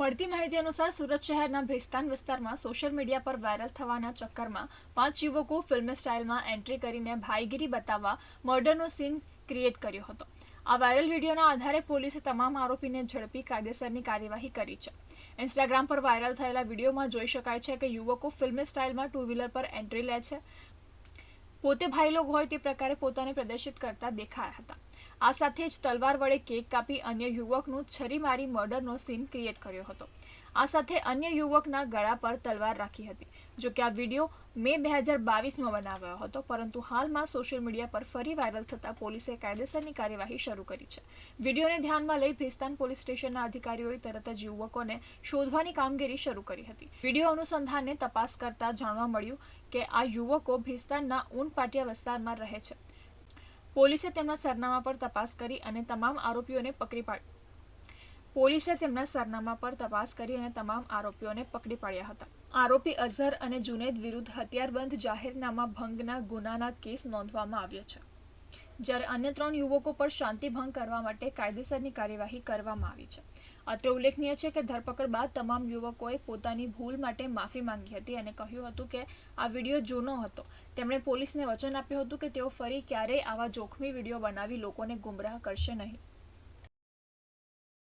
મળતી માહિતી અનુસાર સુરત શહેરના ભેસ્તાન વિસ્તારમાં સોશિયલ મીડિયા પર વાયરલ થવાના ચક્કરમાં પાંચ યુવકો ફિલ્મ સ્ટાઇલમાં એન્ટ્રી કરીને ભાઈગીરી બતાવવા મર્ડરનો સીન ક્રિએટ કર્યો હતો. આ વાયરલ વિડીયોના આધારે પોલીસે તમામ આરોપીને ઝડપી કાયદેસરની કાર્યવાહી કરી છે. ઇન્સ્ટાગ્રામ પર વાયરલ થયેલા વિડીયોમાં જોઈ શકાય છે કે યુવકો ફિલ્મ સ્ટાઇલમાં ટુ વ્હીલર પર એન્ટ્રી લે છે. પોતે ભાઈ લોગ હોય તે પ્રકારે પોતાને પ્રદર્શિત કરતા દેખાયા હતા. આ સાથે જ તલવાર વડે કેક કાપી અન્ય યુવકનું છરી મારી મર્ડરનો સીન ક્રિએટ કર્યો હતો. આ સાથે અન્ય યુવકના ગળા પર તલવાર રાખી હતી. જો કે આ વીડિયો મે બે હજાર બાવીસમાં બનાવાયો હતો, પરંતુ હાલમાં સોશિયલ મીડિયા પર ફરી વાયરલ થતાં પોલીસે કાયદેસરની કાર્યવાહી શરૂ કરી છે. વિડીયોને ધ્યાનમાં લઈ ભેસ્તાન પોલીસ સ્ટેશનના અધિકારીઓએ તરત જ યુવકોને શોધવાની કામગીરી શરૂ કરી હતી. વીડિયો અનુસંધાને તપાસ કરતા જાણવા મળ્યું કે આ યુવકો ભેસ્તાનના ઊનપાટિયા વિસ્તારમાં રહે છે. પોલીસે તેમના સરનામા પર તપાસ કરી અને તમામ આરોપીઓને પકડી પાડ પોલીસે તેમના સરનામા પર તપાસ કરી અને તમામ આરોપીઓને પકડી પાડ્યા હતા. આરોપી અઝહર અને જુનેદ વિરુદ્ધ હથિયારબંધ જાહેરનામા ભંગના ગુનાના કેસ નોંધવામાં આવ્યો છે. જ્યારે અન્ય ત્રણ યુવકો પર શાંતિભંગ કરવા માટે કાયદેસરની કાર્યવાહી કરવામાં આવી છે. અત્રે ઉલ્લેખનીય છે કે ધરપકડ બાદ તમામ યુવકોએ પોતાની ભૂલ માટે માફી માંગી હતી અને કહ્યું હતું કે આ વીડિયો જૂનો હતો. તેમણે પોલીસને વચન આપ્યું હતું કે તેઓ ફરી ક્યારેય આવા જોખમી વીડિયો બનાવી લોકોને ગુમરાહ કરશે નહીં.